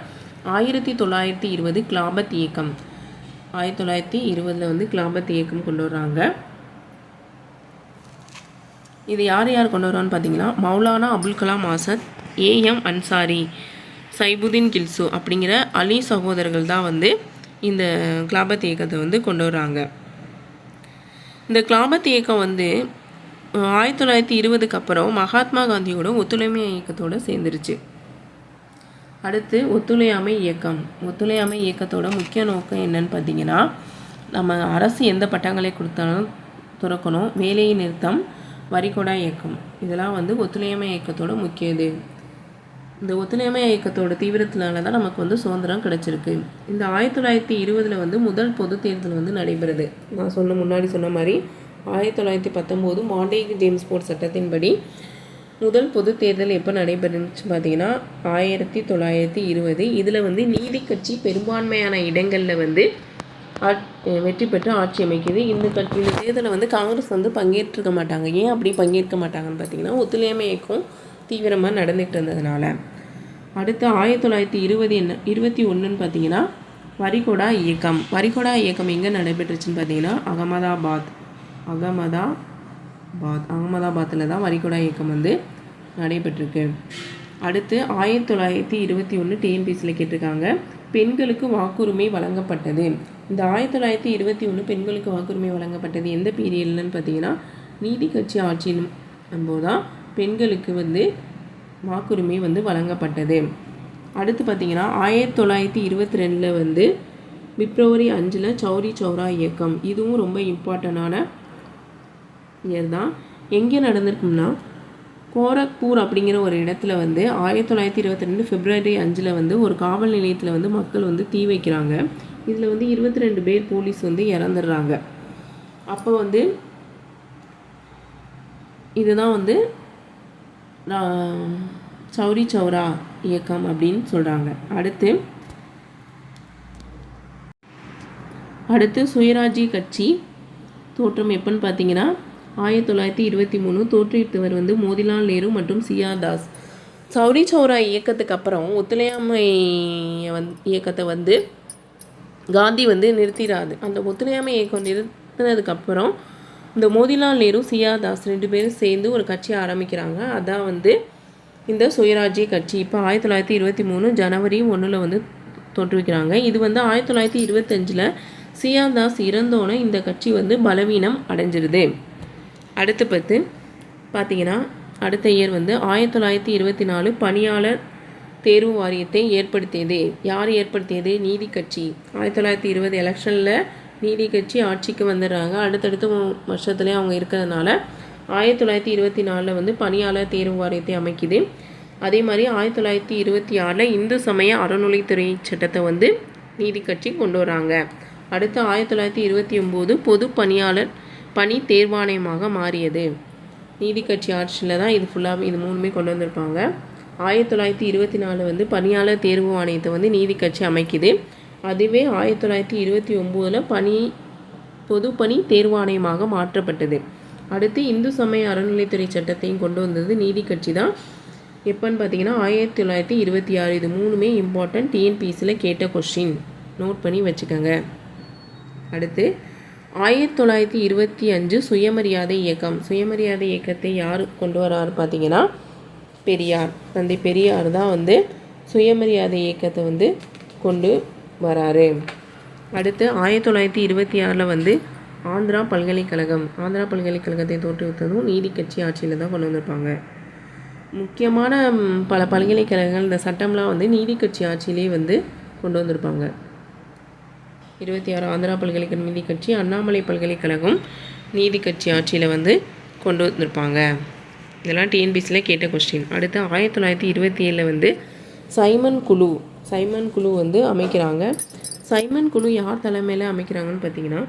ஆயிரத்தி தொள்ளாயிரத்தி இருபது கிளாபத் இயக்கம். ஆயிரத்தி தொள்ளாயிரத்தி இருபதில் வந்து கிளாபத் இயக்கம் கொண்டு வர்றாங்க இது யார் யார் கொண்டு வரோன்னு பார்த்தீங்கன்னா மௌலானா அபுல் கலாம் ஆசத் ஏஎம் அன்சாரி சைபுதீன் கில்சு அப்படிங்கிற அலி சகோதரர்கள் தான் வந்து இந்த கிளாபத் இயக்கத்தை வந்து கொண்டு வர்றாங்க இந்த கிளாபத் இயக்கம் வந்து ஆயிரத்தி தொள்ளாயிரத்தி இருபதுக்கு அப்புறம் மகாத்மா காந்தியோட ஒத்துழைமை இயக்கத்தோட சேர்ந்துருச்சு. அடுத்து ஒத்துழையாமை இயக்கம். ஒத்துழையாமை இயக்கத்தோட முக்கிய நோக்கம் என்னன்னு பார்த்தீங்கன்னா நம்ம அரசு எந்த பட்டங்களை கொடுத்தாலும் துறக்கணும். வேலையை நிறுத்தம் வரிகொடா இயக்கம். இதெல்லாம் வந்து ஒத்துழையாமை இயக்கத்தோட முக்கிய இது இந்த ஒத்துழையாமை இயக்கத்தோட தீவிரத்தினால தான் நமக்கு வந்து சுதந்திரம் கிடச்சிருக்கு. இந்த ஆயிரத்தி தொள்ளாயிரத்தி இருபதில் வந்து முதல் பொது தேர்தல் வந்து நடைபெறுது. நான் சொன்ன முன்னாடி சொன்ன மாதிரி ஆயிரத்தி தொள்ளாயிரத்தி பத்தொம்போது மாண்டேக் ஜேம்ஸ் போர்ட் சட்டத்தின்படி முதல் பொது தேர்தல் எப்போ நடைபெறுச்சு பார்த்தீங்கன்னா ஆயிரத்தி தொள்ளாயிரத்தி இருபது. இதில் வந்து நீதி கட்சி பெரும்பான்மையான இடங்களில் வந்து ஆட் வெற்றி பெற்று ஆட்சி அமைக்குது. இந்த கட்சி இந்த தேர்தலில் வந்து காங்கிரஸ் வந்து பங்கேற்றிருக்க மாட்டாங்க. ஏன் அப்படி பங்கேற்க மாட்டாங்கன்னு பார்த்தீங்கன்னா ஒத்துழையாமை இயக்கம் தீவிரமாக நடந்துகிட்டு இருந்ததுனால. அடுத்து ஆயிரத்தி தொள்ளாயிரத்தி இருபது என்ன இருபத்தி ஒன்றுன்னு பார்த்தீங்கன்னா வரிகொடா இயக்கம். வரிகொடா இயக்கம் எங்கே நடைபெற்றுச்சுன்னு பார்த்தீங்கன்னா அகமதாபாத் அகமதா பாத் அகமதாபாத்தில் தான் வரிகொடா இயக்கம் வந்து நடைபெற்றிருக்கு. அடுத்து ஆயிரத்தி தொள்ளாயிரத்தி இருபத்தி ஒன்று டிஎன்பிசியில் கேட்டிருக்காங்க பெண்களுக்கு வாக்குரிமை வழங்கப்பட்டது. இந்த ஆயிரத்தி தொள்ளாயிரத்தி இருபத்தி ஒன்று பெண்களுக்கு வாக்குரிமை வழங்கப்பட்டது எந்த பீரியட்லன்னு பார்த்தீங்கன்னா நீதி கட்சி ஆட்சியின் போது தான் பெண்களுக்கு வந்து வாக்குரிமை வந்து வழங்கப்பட்டது. அடுத்து பார்த்தீங்கன்னா ஆயிரத்தி தொள்ளாயிரத்தி இருபத்தி ரெண்டில் வந்து பிப்ரவரி அஞ்சில் சௌரி சௌரா இயக்கம். இதுவும் ரொம்ப இம்பார்ட்டண்டான இயர் தான். எங்கே நடந்திருக்கும்னா கோரக்பூர் அப்படிங்கிற ஒரு இடத்துல வந்து ஆயிரத்தி தொள்ளாயிரத்தி இருபத்தி ரெண்டு பிப்ரவரி அஞ்சில் வந்து ஒரு காவல் நிலையத்தில் வந்து மக்கள் வந்து தீ வைக்கிறாங்க. இதில் வந்து இருபத்தி ரெண்டு பேர் போலீஸ் வந்து இறந்துடுறாங்க. அப்போ வந்து இதுதான் வந்து நான் சௌரி சௌரா இயக்கம் அப்படின்னு சொல்கிறாங்க அடுத்து அடுத்து சுயராஜ்ய கட்சி தோற்றம் எப்போன்னு பார்த்தீங்கன்னா ஆயிரத்தி தொள்ளாயிரத்தி இருபத்தி மூணு தோற்றுவித்தவர் வந்து மோதிலால் நேரு மற்றும் சியா தாஸ். சௌரி சௌரா இயக்கத்துக்கு அப்புறம் ஒத்துழையாமை வந் இயக்கத்தை வந்து காந்தி வந்து நிறுத்திடாது அந்த ஒத்துழையாமை இயக்கம் நிறுத்தினதுக்கப்புறம் இந்த மோதிலால் நேரு சியா தாஸ் ரெண்டு பேரும் சேர்ந்து ஒரு கட்சி ஆரம்பிக்கிறாங்க. அதான் வந்து இந்த சுயராஜ்ய கட்சி. இப்போ ஆயிரத்தி தொள்ளாயிரத்தி இருபத்தி மூணு ஜனவரி ஒன்றில் வந்து தோற்றுவிக்கிறாங்க. இது வந்து ஆயிரத்தி தொள்ளாயிரத்தி இருபத்தஞ்சில் சியா தாஸ் இறந்தோன்னே இந்த கட்சி வந்து பலவீனம் அடைஞ்சிருது. அடுத்து பத்து. பார்த்தீங்கன்னா அடுத்த இயர் வந்து ஆயிரத்தி தொள்ளாயிரத்தி இருபத்தி நாலு பணியாளர் தேர்வு வாரியத்தை ஏற்படுத்தியது. யார் ஏற்படுத்தியது? நீதி கட்சி. ஆயிரத்தி தொள்ளாயிரத்தி இருபது எலெக்ஷனில் நீதி கட்சி ஆட்சிக்கு வந்துடுறாங்க. அடுத்தடுத்த வருஷத்துலேயே அவங்க இருக்கிறதுனால ஆயிரத்தி தொள்ளாயிரத்தி இருபத்தி நாலில் வந்து பணியாளர் தேர்வு வாரியத்தை அமைக்குது. அதே மாதிரி ஆயிரத்தி தொள்ளாயிரத்தி இருபத்தி ஆறில் இந்து சமய அறநிலைத்துறை சட்டத்தை வந்து நீதி கட்சி கொண்டு வராங்க. அடுத்து ஆயிரத்தி தொள்ளாயிரத்தி இருபத்தி ஒம்பது பொது பணியாளர் பணி தேர்வாணையமாக மாறியது. நீதி கட்சி ஆட்சியில் தான் இது ஃபுல்லாக இது மூணுமே கொண்டு வந்திருப்பாங்க. ஆயிரத்தி தொள்ளாயிரத்தி இருபத்தி நாலு வந்து பணியாளர் தேர்வு ஆணையத்தை வந்து நீதி கட்சி அமைக்குது. அதுவே ஆயிரத்தி தொள்ளாயிரத்தி இருபத்தி ஒம்போதில் பணி பொதுப்பணி தேர்வாணையமாக மாற்றப்பட்டது. அடுத்து இந்து சமய அறநிலைத்துறை சட்டத்தையும் கொண்டு வந்தது நீதி கட்சி தான். எப்போன்னு பார்த்தீங்கன்னா ஆயிரத்தி தொள்ளாயிரத்தி இருபத்தி ஆறு இது மூணுமே இம்பார்ட்டன்ட் டிஎன்பிசியில் கேட்ட கொஷின் நோட் பண்ணி வச்சுக்கோங்க. அடுத்து ஆயிரத்தி தொள்ளாயிரத்தி இருபத்தி அஞ்சு சுயமரியாதை இயக்கம். சுயமரியாதை இயக்கத்தை யார் கொண்டு வராரு பார்த்தீங்கன்னா பெரியார். தந்தை பெரியார் தான் வந்து சுயமரியாதை இயக்கத்தை வந்து கொண்டு வராரு. அடுத்து ஆயிரத்தி தொள்ளாயிரத்தி இருபத்தி ஆறில் வந்து ஆந்திரா பல்கலைக்கழகம். ஆந்திரா பல்கலைக்கழகத்தை தோற்றுவித்ததும் நீதி கட்சி ஆட்சியில் தான் கொண்டு வந்திருப்பாங்க. முக்கியமான பல பல்கலைக்கழகங்கள் இந்த சட்டம்லாம் வந்து நீதி கட்சி ஆட்சியிலே வந்து கொண்டு வந்திருப்பாங்க. இருபத்தி ஆறு ஆந்திரா பல்கலைக்கழக நீதி கட்சி அண்ணாமலை பல்கலைக்கழகம் நீதி கட்சி ஆட்சியில் வந்து கொண்டு வந்திருப்பாங்க. இதெல்லாம் டிஎன்பிசியில் கேட்ட கொஸ்டின் அடுத்து ஆயிரத்தி தொள்ளாயிரத்தி இருபத்தி ஏழில் வந்து சைமன் குழு சைமன் குழு வந்து அமைக்கிறாங்க. சைமன் குழு யார் தலைமையில் அமைக்கிறாங்கன்னு பார்த்தீங்கன்னா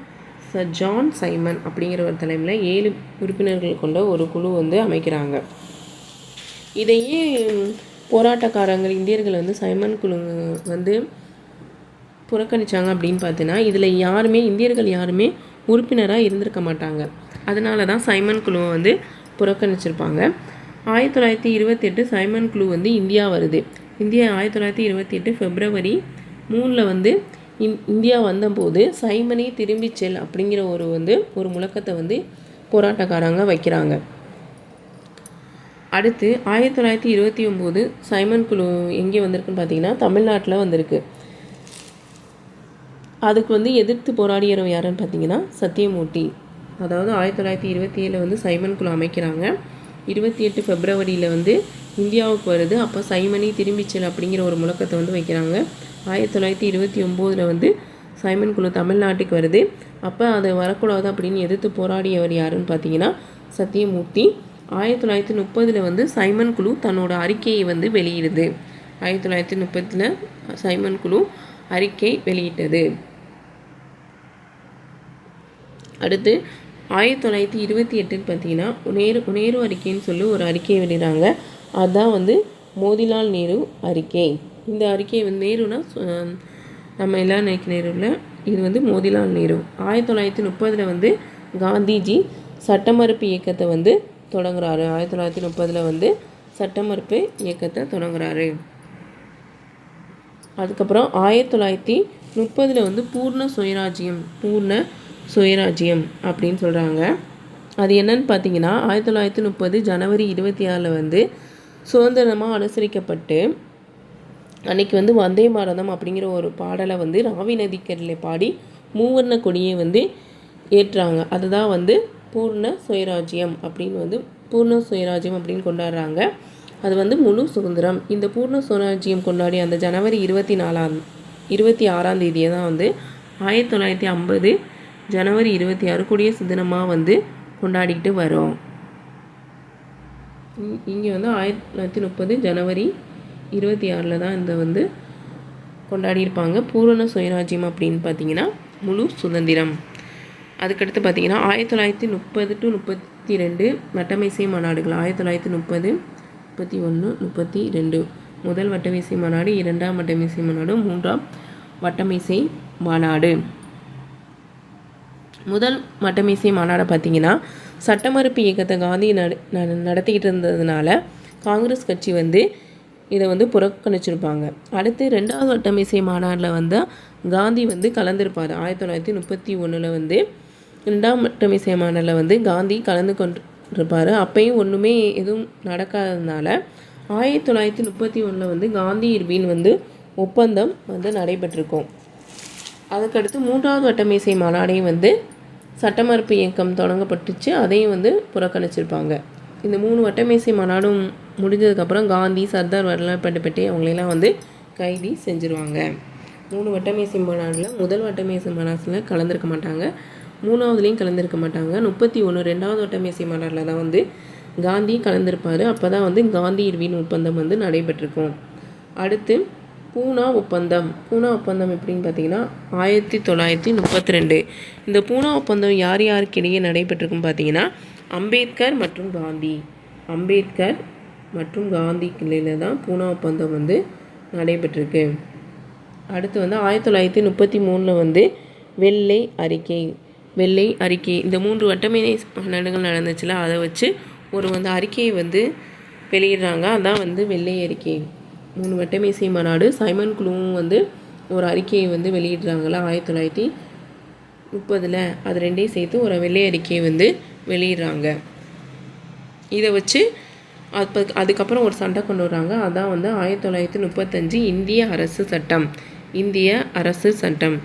சர் ஜான் சைமன் அப்படிங்கிற ஒரு தலைமையில் ஏழு உறுப்பினர்கள் கொண்ட ஒரு குழு வந்து அமைக்கிறாங்க. இதையே போராட்டக்காரங்கள் இந்தியர்கள் வந்து சைமன் குழு வந்து புறக்கணிச்சாங்க அப்படின்னு பார்த்தீங்கன்னா இதில் யாருமே இந்தியர்கள் யாருமே உறுப்பினராக இருந்திருக்க மாட்டாங்க. அதனால தான் சைமன் குழுவை வந்து புறக்கணிச்சிருப்பாங்க. ஆயிரத்தி தொள்ளாயிரத்தி இருபத்தெட்டு சைமன் குழு வந்து இந்தியா வருது. இந்தியா ஆயிரத்தி தொள்ளாயிரத்தி இருபத்தி எட்டு ஃபெப்ரவரி மூணில் வந்து இந் இந்தியா வந்தபோது சைமனை திரும்பிச் செல் அப்படிங்கிற ஒரு வந்து ஒரு முழக்கத்தை வந்து போராட்டக்காரங்க வைக்கிறாங்க. அடுத்து ஆயிரத்தி தொள்ளாயிரத்தி இருபத்தி ஒம்போது சைமன் குழு எங்கே வந்திருக்குன்னு பார்த்தீங்கன்னா தமிழ்நாட்டில் வந்திருக்கு. அதுக்கு வந்து எதிர்த்து போராடியவர் யாருன்னு பார்த்தீங்கன்னா சத்தியமூர்த்தி. அதாவது ஆயிரத்தி தொள்ளாயிரத்தி இருபத்தி ஏழில் வந்து சைமன் குழு அமைக்கிறாங்க. இருபத்தி எட்டு பிப்ரவரியில் வந்து இந்தியாவுக்கு வருது. அப்போ சைமனி திரும்பிச்சல் அப்படிங்கிற ஒரு முழக்கத்தை வந்து வைக்கிறாங்க. ஆயிரத்தி தொள்ளாயிரத்தி இருபத்தி ஒம்போதில் வந்து சைமன் குழு தமிழ்நாட்டுக்கு வருது. அப்போ அது வரக்கூடாது அப்படின்னு எதிர்த்து போராடியவர் யாருன்னு பார்த்தீங்கன்னா சத்தியமூர்த்தி. ஆயிரத்தி தொள்ளாயிரத்தி முப்பதில் வந்து சைமன் குழு தன்னோட அறிக்கையை வந்து வெளியிடுது. ஆயிரத்தி தொள்ளாயிரத்தி முப்பத்தில் சைமன் குழு அறிக்கை வெளியிட்டது. அடுத்து ஆயிரத்தி தொள்ளாயிரத்தி இருபத்தி எட்டுன்னு பார்த்தீங்கன்னா நேரு நேரு அறிக்கைன்னு சொல்லி ஒரு அறிக்கையை வெளியிடுறாங்க. அதுதான் வந்து மோதிலால் நேரு அறிக்கை. இந்த அறிக்கை வந்து நேருனா நம்ம எல்லாம் நினைக்க நேருவில் இது வந்து மோதிலால் நேரு. ஆயிரத்தி தொள்ளாயிரத்தி முப்பதில் வந்து காந்திஜி சட்ட மறுப்பு இயக்கத்தை வந்து தொடங்குறாரு. ஆயிரத்தி தொள்ளாயிரத்தி முப்பதில் வந்து சட்ட மறுப்பு இயக்கத்தை தொடங்குறாரு. அதுக்கப்புறம் ஆயிரத்தி தொள்ளாயிரத்தி முப்பதில் வந்து பூர்ண சுயராஜ்யம் பூர்ண சுயராஜ்யம் அப்படின்னு சொல்கிறாங்க அது என்னன்னு பார்த்தீங்கன்னா ஆயிரத்தி தொள்ளாயிரத்தி முப்பது ஜனவரி இருபத்தி ஆறில் வந்து சுதந்திரமாக அனுசரிக்கப்பட்டு அன்னைக்கு வந்து வந்தே பாரதம் அப்படிங்கிற ஒரு பாடலை வந்து ராவி நதிக்கரில் பாடி மூவர்ண கொடியை வந்து ஏற்றுறாங்க அதுதான் வந்து பூர்ண சுயராஜ்யம் அப்படின்னு வந்து பூர்ண சுயராஜ்யம் அப்படின்னு கொண்டாடுறாங்க. அது வந்து முழு சுதந்திரம். இந்த பூர்ண சுயராஜ்யம் கொண்டாடி அந்த ஜனவரி இருபத்தி நாலாம் இருபத்தி ஆறாம் தேதியை தான் வந்து ஆயிரத்தி தொள்ளாயிரத்தி ஐம்பது ஜனவரி இருபத்தி ஆறு குடியரசு தினமாக வந்து கொண்டாடிக்கிட்டு வரோம். இங்கே வந்து ஆயிரத்தி தொள்ளாயிரத்தி முப்பது ஜனவரி இருபத்தி ஆறில் தான் இந்த வந்து கொண்டாடியிருப்பாங்க. பூரண சுயராஜ்யம் அப்படின்னு பார்த்தீங்கன்னா முழு சுதந்திரம். அதுக்கடுத்து பார்த்தீங்கன்னா ஆயிரத்தி தொள்ளாயிரத்தி முப்பது டு முப்பத்தி ரெண்டு வட்டமேசை மாநாடுகள். ஆயிரத்தி தொள்ளாயிரத்தி முப்பது முப்பத்தி ஒன்று முப்பத்தி ரெண்டு. முதல் வட்டமேசை மாநாடு இரண்டாம் வட்டமேசை மாநாடு மூன்றாம் வட்டமேசை மாநாடு. முதல் வட்டமேசை மாநாடை பார்த்தீங்கன்னா சட்ட மறுப்பு இயக்கத்தை காந்தி நட நடத்திக்கிட்டு இருந்ததுனால காங்கிரஸ் கட்சி வந்து இதை வந்து புறக்கணிச்சிருப்பாங்க. அடுத்து ரெண்டாவது வட்டமேசை மாநாட்டில் வந்து காந்தி வந்து கலந்துருப்பார். ஆயிரத்தி தொள்ளாயிரத்தி முப்பத்தி ஒன்றில் வந்து ரெண்டாம் வட்டமேசை மாநாட்டில் வந்து காந்தி கலந்து கொண்டிருப்பார். அப்பையும் ஒன்றுமே எதுவும் நடக்காததுனால ஆயிரத்தி தொள்ளாயிரத்தி முப்பத்தி ஒன்றில் வந்து காந்தி இர்வின் வந்து ஒப்பந்தம் வந்து நடைபெற்றிருக்கும். அதுக்கடுத்து மூன்றாவது வட்டமேசை மாநாடையும் வந்து சட்டமறுப்பு இயக்கம் தொடங்கப்பட்டுச்சு. அதையும் வந்து புறக்கணிச்சிருப்பாங்க. இந்த மூணு வட்டமேசை மாநாடும் முடிஞ்சதுக்கப்புறம் காந்தி சர்தார் வல்லபாய் பெட்டி அவங்களெல்லாம் வந்து கைதி செஞ்சுருவாங்க. மூணு வட்டமேசை மாநாடில் முதல் வட்டமேசை மாநாட்டில் கலந்துருக்க மாட்டாங்க. மூணாவதுலேயும் கலந்துருக்க மாட்டாங்க. முப்பத்தி ஒன்று ரெண்டாவது வட்டமேசை மாநாட்டில் தான் வந்து காந்தி கலந்திருப்பார். அப்போ தான் வந்து காந்தி இர்வின் ஒப்பந்தம் வந்து நடைபெற்றிருக்கும். அடுத்து பூனா ஒப்பந்தம். பூனா ஒப்பந்தம் எப்படின்னு பார்த்தீங்கன்னா ஆயிரத்தி தொள்ளாயிரத்தி முப்பத்தி ரெண்டு இந்த பூனா ஒப்பந்தம் யார் யாருக்கிடையே நடைபெற்றிருக்குன்னு பார்த்தீங்கன்னா அம்பேத்கர் மற்றும் காந்தி. அம்பேத்கர் மற்றும் காந்தி கிளையில் தான் பூனா ஒப்பந்தம் வந்து நடைபெற்றிருக்கு. அடுத்து வந்து ஆயிரத்தி தொள்ளாயிரத்தி முப்பத்தி மூணில் வந்து வெள்ளை அறிக்கை. வெள்ளை அறிக்கை. இந்த மூன்று வட்டமேனை மாநாடுகள் நடந்துச்சுல அதை வச்சு ஒரு வந்து அறிக்கையை வந்து வெளியிடுறாங்க. அதான் வந்து வெள்ளை அறிக்கை. மூணு வட்டமேசை மாநாடு. சைமன் குழுவும் வந்து ஒரு அறிக்கையை வந்து வெளியிடுறாங்களா? ஆயிரத்தி தொள்ளாயிரத்தி முப்பதில் அது ரெண்டையும் சேர்த்து ஒரு வெள்ளை அறிக்கையை வந்து வெளியிடுறாங்க. இதை வச்சு அப்போ அதுக்கப்புறம் ஒரு சண்டை கொண்டு வர்றாங்க அதான் வந்து ஆயிரத்தி தொள்ளாயிரத்தி முப்பத்தஞ்சு இந்திய அரசு சட்டம். இந்திய அரசு சட்டம்.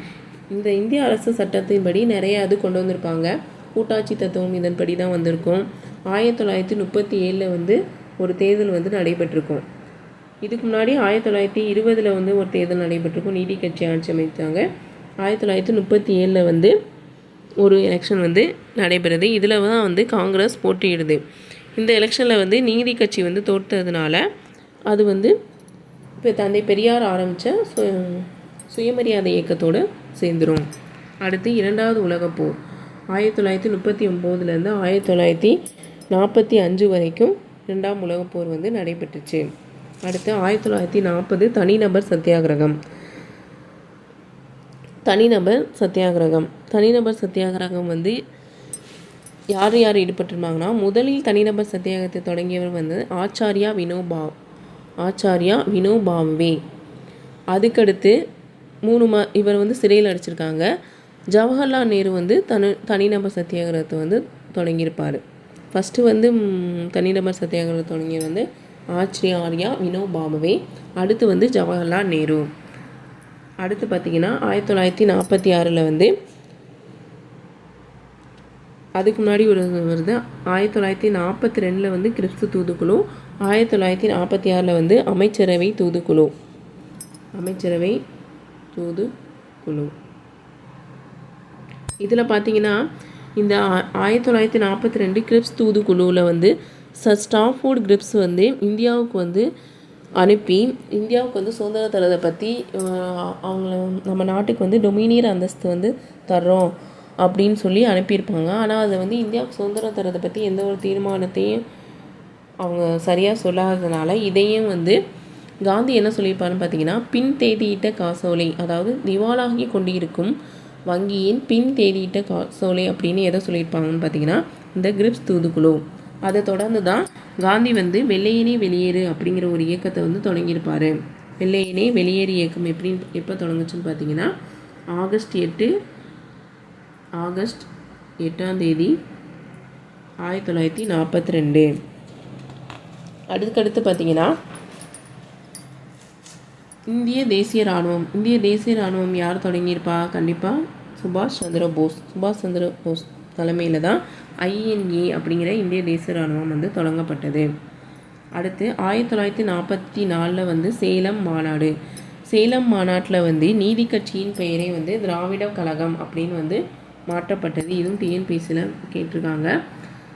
இந்த இந்திய அரசு சட்டத்தின்படி நிறைய அது கொண்டு வந்திருப்பாங்க. கூட்டாட்சி தத்துவம் இதன்படி தான் வந்திருக்கும். ஆயிரத்தி தொள்ளாயிரத்தி முப்பத்தி ஏழில் வந்து ஒரு தேர்தல் வந்து நடைபெற்றிருக்கும். இதுக்கு முன்னாடி ஆயிரத்தி தொள்ளாயிரத்தி இருபதில் வந்து ஒரு தேர்தல் நடைபெற்றிருக்கும். நீதி கட்சி ஆட்சி அமைத்தாங்க. ஆயிரத்தி தொள்ளாயிரத்தி முப்பத்தி ஏழில் வந்து ஒரு எலெக்ஷன் வந்து நடைபெறுது. இதில் தான் வந்து காங்கிரஸ் போட்டியிடுது. இந்த எலெக்ஷனில் வந்து நீதி கட்சி வந்து தோற்றதுனால அது வந்து இப்போ தந்தை பெரியார் ஆரம்பித்த சு சுயமரியாதை இயக்கத்தோடு சேர்ந்துரும். அடுத்து இரண்டாவது உலகப் போர். ஆயிரத்தி தொள்ளாயிரத்தி முப்பத்தி ஒம்போதுலேருந்து ஆயிரத்தி தொள்ளாயிரத்தி நாற்பத்தி அஞ்சு வரைக்கும் இரண்டாம் உலகப் போர் வந்து நடைபெற்றுச்சு. அடுத்து ஆயிரத்தி தொள்ளாயிரத்தி நாற்பது தனிநபர் சத்தியாகிரகம். தனிநபர் சத்தியாகிரகம். தனிநபர் சத்தியாகிரகம் வந்து யார் யார் ஈடுபட்டிருந்தாங்கன்னா முதலில் தனிநபர் சத்தியாகிரகத்தை தொடங்கியவர் வந்து ஆச்சாரியா வினோபா ஆச்சாரியா வினோபாவே. அதுக்கடுத்து மூணு மா இவர் வந்து சிறையில் அடிச்சிருக்காங்க. ஜவஹர்லால் நேரு வந்து தனி தனிநபர் சத்தியாகிரகத்தை வந்து தொடங்கியிருப்பார். ஃபஸ்ட்டு வந்து தனிநபர் சத்தியாகிரகம் தொடங்கி வந்து ஆச்சாரியா வினோபாபவே. அடுத்து வந்து ஜவஹர்லால் நேரு. அடுத்து பார்த்தீங்கன்னா ஆயிரத்தி தொள்ளாயிரத்தி நாற்பத்தி ஆறில் வந்து அதுக்கு முன்னாடி ஒரு வருது ஆயிரத்தி தொள்ளாயிரத்தி நாற்பத்தி ரெண்டில் வந்து கிறிஸ்து தூதுக்குழு ஆயிரத்தி தொள்ளாயிரத்தி நாற்பத்தி ஆறில் வந்து அமைச்சரவை தூதுக்குழு. அமைச்சரவை தூதுக்குழு. இதில் பார்த்தீங்கன்னா இந்த ஆ- ஆயிரத்தி தொள்ளாயிரத்தி நாற்பத்தி ரெண்டு கிரிப்ஸ் தூதுக்குழுவில் வந்து ஸ்டாஃப் ஃபுட் கிரிப்ஸ் வந்து இந்தியாவுக்கு வந்து அனுப்பி இந்தியாவுக்கு வந்து சுதந்திர தரதை பற்றி அவங்கள நம்ம நாட்டுக்கு வந்து டொமினியர் அந்தஸ்து வந்து தர்றோம் அப்படின்னு சொல்லி அனுப்பியிருப்பாங்க. ஆனால் அதை வந்து இந்தியாவுக்கு சுதந்திரம் தரதை பற்றி எந்த ஒரு தீர்மானத்தையும் அவங்க சரியாக சொல்லாததுனால இதையும் வந்து காந்தி என்ன சொல்லியிருப்பாருன்னு பார்த்தீங்கன்னா பின் தேதியிட்ட காசோலை அதாவது திவாலாகி கொண்டிருக்கும் வங்கியின் பின் தேதியிட்ட காசோலை அப்படின்னு எதை சொல்லியிருப்பாங்கன்னு பார்த்தீங்கன்னா இந்த கிரிப்ஸ் தூதுக்குழு. அதை தொடர்ந்து தான் காந்தி வந்து வெள்ளையனே வெளியேறு அப்படிங்கிற ஒரு இயக்கத்தை வந்து தொடங்கியிருப்பார். வெள்ளையனே வெளியேறு இயக்கம் எப்படி எப்போ தொடங்குச்சுன்னு பார்த்தீங்கன்னா ஆகஸ்ட் எட்டு ஆகஸ்ட் எட்டாம் தேதி ஆயிரத்தி தொள்ளாயிரத்தி நாற்பத்தி ரெண்டு அடுத்தடுத்து பார்த்தீங்கன்னா இந்திய தேசிய இராணுவம். இந்திய தேசிய இராணுவம் யார் தொடங்கியிருப்பா? கண்டிப்பாக சுபாஷ் சந்திர போஸ் சுபாஷ் சந்திர போஸ். தலைமையில் தான் ஐஎன்ஏ அப்படிங்கிற இந்திய தேச இராணுவம் வந்து தொடங்கப்பட்டது. அடுத்து ஆயிரத்தி தொள்ளாயிரத்தி நாற்பத்தி நாலில் வந்து சேலம் மாநாடு. சேலம் மாநாட்டில் வந்து நீதி கட்சியின் பெயரே வந்து திராவிட கழகம் அப்படின்னு வந்து மாற்றப்பட்டது. இதுவும் டிஎன்பிசியில் கேட்டிருக்காங்க.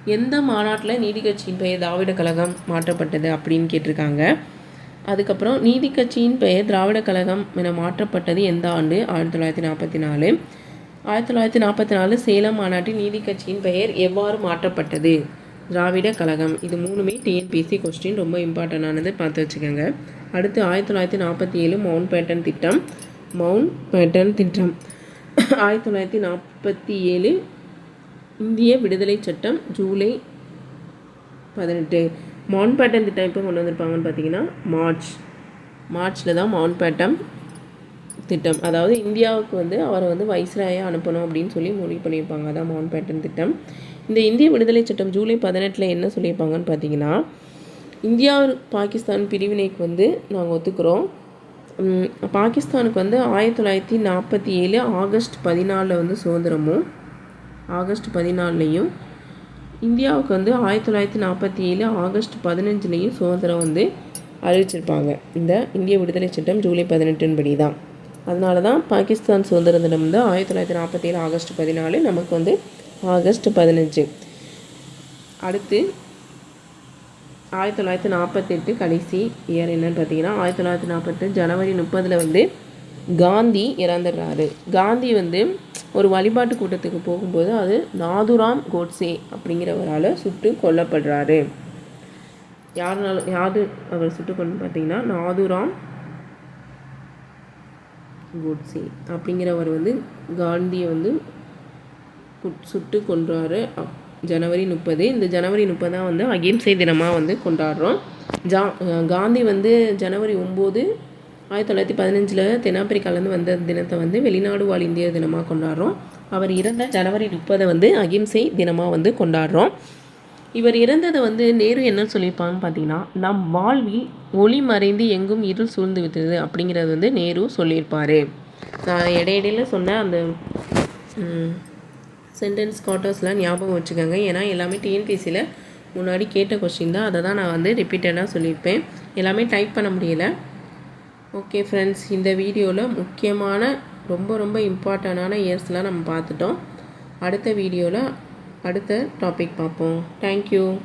எந்த மாநாட்டில் நீதி கட்சியின் பெயர் திராவிட கழகம் மாற்றப்பட்டது அப்படின்னு கேட்டிருக்காங்க. அதுக்கப்புறம் நீதி கட்சியின் பெயர் திராவிட கழகம் என மாற்றப்பட்டது எந்த ஆண்டு? ஆயிரத்தி தொள்ளாயிரத்தி நாற்பத்தி நாலு. ஆயிரத்தி தொள்ளாயிரத்தி நாற்பத்தி நாலு சேலம் மாநாட்டில் நீதி கட்சியின் பெயர் எவ்வாறு மாற்றப்பட்டது? திராவிட கழகம். இது மூணுமே டிஎன்பிசி கொஸ்டின் ரொம்ப இம்பார்ட்டண்டானது பார்த்து வச்சுக்கோங்க. அடுத்து ஆயிரத்தி தொள்ளாயிரத்தி நாற்பத்தி ஏழு மவுண்ட் பேட்டன் திட்டம். மவுண்ட் பேட்டன் திட்டம். ஆயிரத்தி தொள்ளாயிரத்தி நாற்பத்தி ஏழு இந்திய விடுதலை சட்டம் ஜூலை பதினெட்டு. மவுண்ட் பேட்டன் திட்டம் எப்போ கொண்டு வந்திருப்பாங்கன்னு பார்த்தீங்கன்னா மார்ச் மார்ச்சில் தான் மவுண்ட் பேட்டம் திட்டம். அதாவது இந்தியாவுக்கு வந்து அவரை வந்து வைஸ்ராயாக அனுப்பணும் அப்படின்னு சொல்லி முடிவு பண்ணியிருப்பாங்க. அதான் மவுண்ட் பேட்டன் திட்டம். இந்த இந்திய விடுதலை சட்டம் ஜூலை பதினெட்டில் என்ன சொல்லியிருப்பாங்கன்னு பார்த்தீங்கன்னா இந்தியா பாகிஸ்தான் பிரிவினைக்கு வந்து நாங்கள் ஒத்துக்கிறோம். பாகிஸ்தானுக்கு வந்து ஆயிரத்தி தொள்ளாயிரத்தி நாற்பத்தி ஏழு ஆகஸ்ட் பதினாலில் வந்து சுதந்திரமும் ஆகஸ்ட் பதினாலுலேயும் இந்தியாவுக்கு வந்து ஆயிரத்தி தொள்ளாயிரத்தி நாற்பத்தி ஏழு ஆகஸ்ட் பதினஞ்சுலேயும் சுதந்திரம் வந்து அறிவிச்சிருப்பாங்க. இந்த இந்திய விடுதலை சட்டம் ஜூலை பதினெட்டின் படி தான் அதனால தான் பாகிஸ்தான் சுதந்திர தினம் வந்து ஆயிரத்தி தொள்ளாயிரத்தி நாற்பத்தி ஏழு ஆகஸ்ட் பதினாலு நமக்கு வந்து ஆகஸ்ட் பதினஞ்சு. அடுத்து ஆயிரத்தி தொள்ளாயிரத்தி நாற்பத்தெட்டு கடைசி இயர் என்னன்னு பார்த்தீங்கன்னா ஆயிரத்தி தொள்ளாயிரத்தி நாற்பத்தெட்டு ஜனவரி முப்பதில் வந்து காந்தி இறந்துடுறாரு. காந்தி வந்து ஒரு வழிபாட்டு கூட்டத்துக்கு போகும்போது அது நாதுராம் கோட்ஸே அப்படிங்கிறவரால் சுட்டு கொல்லப்படுறாரு. யாருனாலும் யாது அவர் சுட்டு கொண்டு பார்த்தீங்கன்னா நாதுராம் கோட்ஸே அப்படிங்கிறவர் வந்து காந்தியை வந்து சுட்டு கொன்றாரு. ஜனவரி முப்பது. இந்த ஜனவரி முப்பதான் வந்து அகிம்சை தினமாக வந்து கொண்டாடுறோம். ஜா காந்தி வந்து ஜனவரி ஒம்பது ஆயிரத்தி தொள்ளாயிரத்தி பதினஞ்சில் தென்னாப்பிரிக்காலேருந்து வந்த தினத்தை வந்து வெளிநாடு வாழ் இந்தியர் தினமாக கொண்டாடுறோம். அவர் இறந்த ஜனவரி முப்பதை வந்து அகிம்சை தினமாக வந்து கொண்டாடுறோம். இவர் இறந்ததை வந்து நேரு என்ன சொல்லியிருப்பாங்கன்னு பார்த்தீங்கன்னா நம் வாழ்வில் ஒளி மறைந்து எங்கும் இருள் சூழ்ந்து விட்டது அப்படிங்கிறது வந்து நேரு சொல்லியிருப்பார். நான் இடையிடையில் சொன்ன அந்த சென்டென்ஸ் குவார்ட்டர்ஸ்லாம் ஞாபகம் வச்சுக்கோங்க. ஏன்னா எல்லாமே டிஎன்பிசியில் முன்னாடி கேட்ட கொஸ்டின் தான். அதை தான் நான் வந்து ரிப்பீட்டடாக சொல்லியிருப்பேன். எல்லாமே டைப் பண்ண முடியலை. ஓகே ஃப்ரெண்ட்ஸ் இந்த வீடியோவில் முக்கியமான ரொம்ப ரொம்ப இம்பார்ட்டண்டான இயர்ஸ்லாம் நம்ம பார்த்துட்டோம். அடுத்த வீடியோவில் அடுத்த டாபிக் பார்ப்போம். தேங்க்யூ